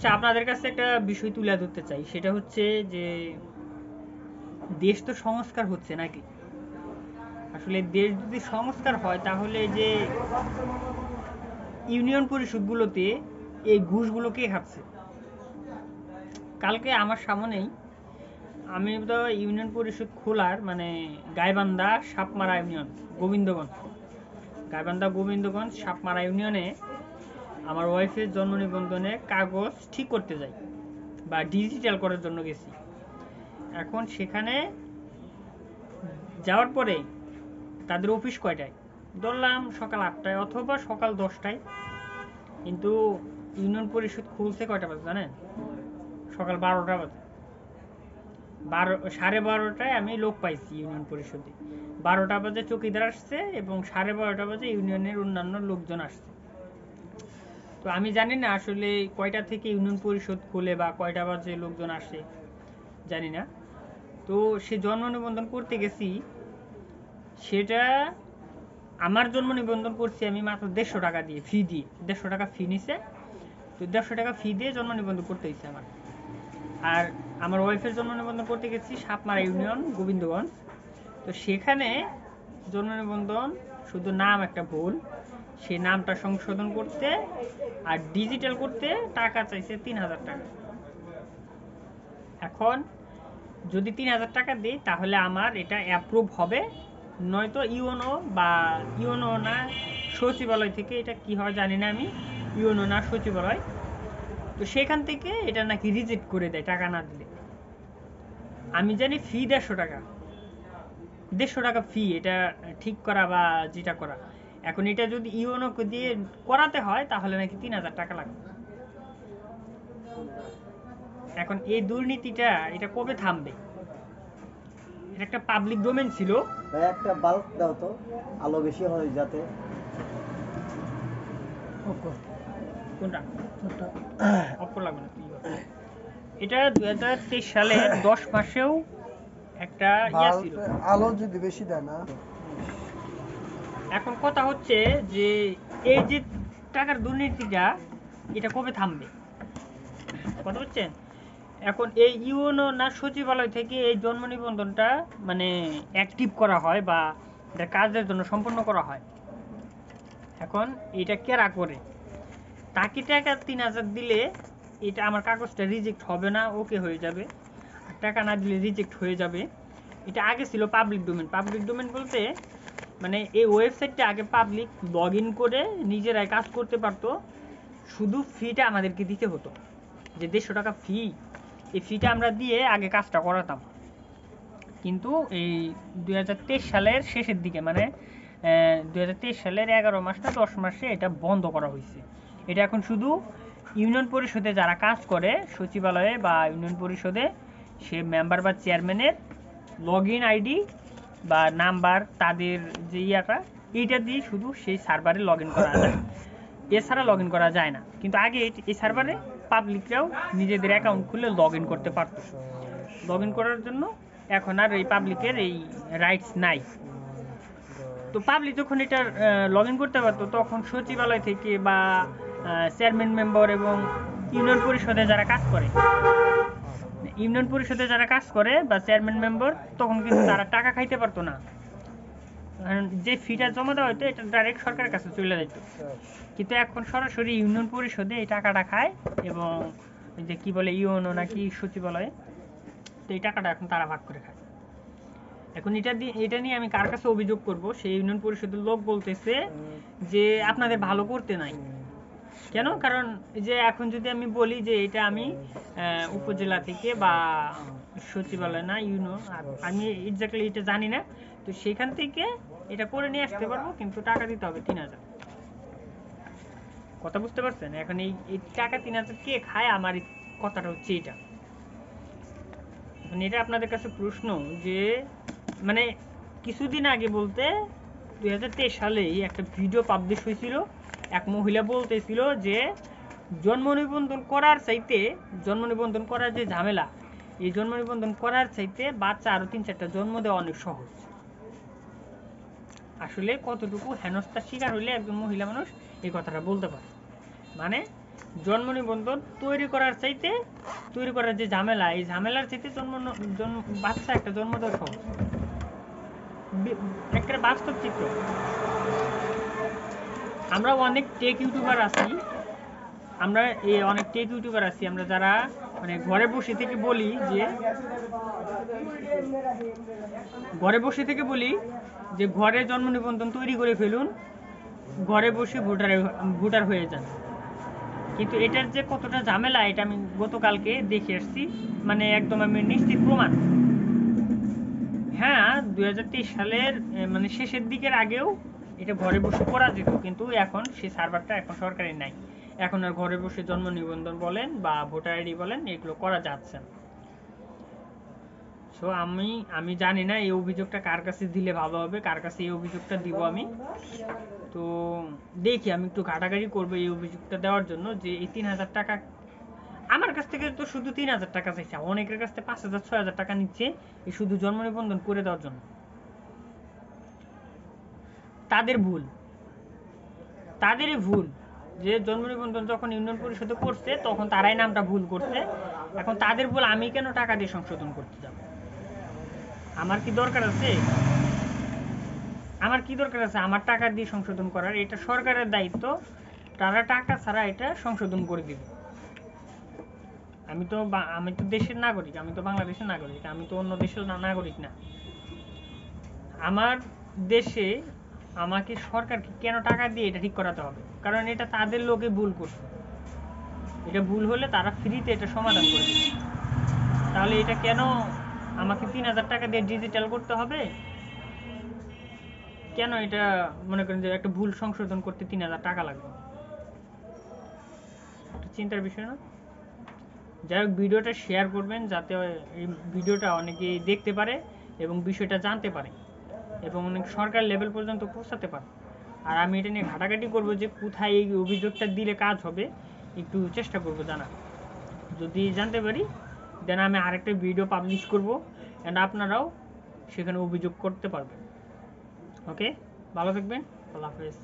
আচ্ছা আপনাদের কাছে একটা বিষয় তুলে ধরতে চাই। সেটা হচ্ছে যে, দেশ তো সংস্কার হচ্ছে নাকি? আসলে দেশ যদি সংস্কার হয়, তাহলে যে ইউনিয়ন পরিষদগুলোতে এই ঘুষগুলো কে খাচ্ছে কালকে আমার সামনেই আমি তো ইউনিয়ন পরিষদ খোলার মানে গাইবান্ধা সাপমারা ইউনিয়ন, গোবিন্দগঞ্জ। গাইবান্ধা, গোবিন্দগঞ্জ, সাপমারা ইউনিয়নে আমার ওয়াইফের জন্ম নিবন্ধনে কাগজ ঠিক করতে যাই বা ডিজিটাল করার জন্য গেছি। এখন সেখানে যাওয়ার পরে তাদের অফিস কয়টায়? ধরলাম সকাল আটটায় অথবা সকাল দশটায়। কিন্তু ইউনিয়ন পরিষদ খুলছে কয়টা বাজে জানেন? সকাল বারোটা বাজে। বারো, সাড়ে বারোটায় আমি লোক পাইছি ইউনিয়ন পরিষদে। বারোটা বাজে চৌকিদার আসছে এবং সাড়ে বারোটা বাজে ইউনিয়নের অন্যান্য লোকজন আসছে। তো আমি জানি না আসলে কয়টা থেকে ইউনিয়ন পরিষদ খোলে বা কয়টা বাজে লোকজন আসে, জানি না। তো সে জন্ম নিবন্ধন করতে গেছি, সেটা আমার জন্ম নিবন্ধন করছি আমি মাত্র দেড়শো টাকা দিয়ে ফি দিয়ে। দেড়শো টাকা ফি নিছে, তো দেড়শো টাকা ফি দিয়ে জন্ম নিবন্ধন করতে হয়েছে আমার। আর আমার ওয়াইফের জন্ম নিবন্ধন করতে গেছি সাপমারা ইউনিয়ন, গোবিন্দগঞ্জ। তো সেখানে জন্ম নিবন্ধন শুধু নাম একটা ভুল সেই নামটা সংশোধন করতে আর ডিজিটাল করতে টাকা চাইছে তিন হাজার টাকা। এখন যদি তিন হাজার টাকা দিই, তাহলে আমার এটা অ্যাপ্রুভ হবে। নয়তো ইউনো বা ইউনো না সচিবালয় থেকে এটা কি হয় জানি না আমি ইউনো না সচিবালয়। তো সেখান থেকে এটা নাকি রিজেক্ট করে দেয় টাকা না দিলে। আমি জানি ফি দেড়শো টাকা। দেড়শো টাকা ফি এটা ঠিক করা বা যেটা করা। এখন এটা যদি ইউনো দিয়ে করাতে হয় তাহলে নাকি তিন হাজার টাকা লাগবে। এখন এই দুর্নীতিটা এটা কবে থামবে? এটা একটা পাবলিক ডোমেন ছিল। ভাই একটা বাল্ব দাও তো আলো বেশি হয় যাতে। কোনটা? অফ লাগবে না এটা দুই হাজার তেইশ সালে দশ মাসেও একটা আলো যদি বেশি দেয় না এখন কথা হচ্ছে যে এই যে টাকার দুর্নীতিটা, এটা কবে থামবে? কথা হচ্ছে? এখন এই ইউনো না সচিবালয় থেকে এই জন্ম নিবন্ধনটা মানে অ্যাক্টিভ করা হয় বা এটা কাজের জন্য সম্পন্ন করা হয়। এখন এটা কেরা করে? তাকে টাকা তিন হাজার দিলে এটা আমার কাগজটা রিজেক্ট হবে না ওকে হয়ে যাবে। টাকা না দিলে রিজেক্ট হয়ে যাবে। এটা আগে ছিল পাবলিক ডোমেন পাবলিক ডোমেন বলতে মানে এই ওয়েবসাইটটা আগে পাবলিক লগ ইন করে নিজেরাই কাজ করতে পারতো। শুধু ফিটা আমাদেরকে দিতে হতো। যে দেড়শো টাকা ফি এই ফিটা আমরা দিয়ে আগে কাজটা করাতাম। কিন্তু এই দু হাজার তেইশ সালের শেষের দিকে মানে দু হাজার তেইশ সালের এগারো মাস না দশ মাসে এটা বন্ধ করা হয়েছে। এটা এখন শুধু ইউনিয়ন পরিষদে যারা কাজ করে, সচিবালয়ে বা ইউনিয়ন পরিষদে, সে মেম্বার বা চেয়ারম্যানের লগ ইন আইডি বা নাম্বার, তাদের যে ইয়াটা, এইটা দিয়ে শুধু সেই সার্ভারে লগ ইন করা যায়। এছাড়া লগ ইন করা যায় না। কিন্তু আগে এই- সার্ভারে পাবলিকরাও নিজেদের অ্যাকাউন্ট খুলে লগ ইন করতে পারত। লগ ইন করার জন্য এখন আর এই পাবলিকের এই রাইটস নাই। তো পাবলিক যখন এটা লগ ইন করতে পারতো, তখন সচিবালয় থেকে বা চেয়ারম্যান মেম্বার এবং ইউনিয়ন পরিষদে যারা কাজ করে ইউনিয়ন পরিষদে যারা কাজ করে বা চেয়ারম্যান মেম্বার, তখন কিন্তু তারা টাকা খাইতে পারতো না। কারণ যে ফিটা জমা দেওয়া হতো এটা ডাইরেক্ট সরকারের কাছে চলে যেত কিন্তু এখন সরাসরি ইউনিয়ন পরিষদে এই টাকাটা খায় এবং যে কি বলে ইউনো নাকি সচিবালয়ে, তো এই টাকাটা এখন তারা ভাগ করে খায়। এখন এটা দিয়ে এটা নিয়ে আমি কার কাছে অভিযোগ করব? সেই ইউনিয়ন পরিষদের লোক বলতেছে যে আপনাদের ভালো করতে নাই। কেন? কারণ যে এখন যদি আমি বলি যে এটা আমি উপজেলা থেকে বা সচিবালয় না ইউনো আমি এক্স্যাক্টলি এটা জানি না। তো সেখান থেকে এটা করে নিয়ে আসতে পারব, কিন্তু টাকা দিতে হবে তিন হাজার। কথা বুঝতে পারছেন? এখন এই টাকা তিন হাজার কে খায়? আমার কথাটা হচ্ছে এটা মানে এটা আপনাদের কাছে প্রশ্ন যে মানে কিছুদিন আগে বলতে দুই সালেই একটা ভিডিও পাবলিশ হয়েছিল। এক মহিলা বলতেছিল যে, জন্ম নিবন্ধন করার চাইতে, জন্ম নিবন্ধন করার যে ঝামেলা, এই জন্ম নিবন্ধন করার চাইতে বাচ্চা আরও তিন চারটা জন্ম দেওয়া অনেক সহজ। আসলে কতটুকু হেনস্থার শিকার হইলে একজন মহিলা মানুষ এই কথাটা বলতে পারে? মানে জন্ম নিবন্ধন তৈরি করার চাইতে, তৈরি করার যে ঝামেলা, এই ঝামেলার চাইতে জন্ম জন্ম, বাচ্চা একটা জন্ম দেওয়া সহজ। একটা বাস্তব চিত্র। আমরা অনেক টেক ইউটিউবার আছি। আমরা এই অনেক টেক ইউটিউবার আছি। আমরা যারা মানে ঘরে বসে থেকে বলি যে, ঘরে বসে থেকে বলি যে, ঘরে জন্ম নিবন্ধন তৈরি করে ফেলুন, ঘরে বসে ভোটার ভোটার হয়ে যান। কিন্তু এটার যে কতটা ঝামেলা, এটা আমি গতকালকে দেখে আসছি। মানে একদম আমি নিশ্চিত প্রমাণ। হ্যাঁ দুই সালের মানে শেষের দিকের আগেও এটা ঘরে বসে করা যেত, কিন্তু এখন সেই সার্ভারটা এখন সরকারি নাই। এখন আর ঘরে বসে জন্ম নিবন্ধন বলেন বা ভোটার আইডি বলেন, এগুলো করা যাচ্ছে না। সো আমি আমি জানি না এই অভিযোগটা কার কাছে দিলে ভালো হবে, কার কাছে এই অভিযোগটা দিব আমি। তো দেখি, আমি একটু ঘাটাঘাটি করব এই অভিযোগটা দেওয়ার জন্য যে এই তিন হাজার টাকা, আমার কাছ থেকে তো শুধু তিন হাজার টাকা চাইছে, অনেকের কাছ থেকে পাঁচ হাজার, ছয় হাজার টাকা নিচ্ছে এই শুধু জন্ম নিবন্ধন করে দেওয়ার জন্য। তাদের ভুল। তাদেরই ভুল। যে জন্ম নিবন্ধন যখন ইউনিয়ন পরিষদে করছে, তখন তারাই নামটা ভুল করছে। এখন তাদের ভুল আমি কেন টাকা দিয়ে সংশোধন করতে যাব? আমার কি দরকার আছে? আমার কি দরকার আছে? আমার টাকা দিয়ে সংশোধন করার? এটা সরকারের দায়িত্ব। তারা টাকা ছাড়া এটা সংশোধন করে দিবে। আমি তো আমি তো দেশের নাগরিক, আমি তো বাংলাদেশের নাগরিক, আমি তো অন্য দেশের নাগরিক না। আমার দেশে আমাকে সরকারকে কেন টাকা দিয়ে এটা ঠিক করাতে হবে? কারণ এটা তাদের লোকে ভুল করছে। এটা ভুল হলে তারা ফ্রিতে এটা সমাধান করে দেবে। তাহলে এটা কেন আমাকে তিন হাজার টাকা দিয়ে ডিজিটাল করতে হবে? কেন এটা মনে করেন যে একটা ভুল সংশোধন করতে তিন হাজার টাকা লাগবে? চিন্তার বিষয় না? যাই হোক, ভিডিওটা শেয়ার করবেন যাতে এই ভিডিওটা অনেকেই দেখতে পারে এবং বিষয়টা জানতে পারে। এবং অনেক সরকার লেভেল পর্যন্ত পৌঁছাতে পারে আর আমি এটা নিয়ে ঘাটাঘাটি করব যে কোথায় এই অভিযোগটা দিলে কাজ হবে, একটু চেষ্টা করব জানা যদি জানতে পারি দেন আমি আরেকটা ভিডিও পাবলিশ করব অ্যান্ড আপনারাও সেখানে অভিযোগ করতে পারবেন। ওকে ভালো থাকবেন, আল্লাহ হাফেজ।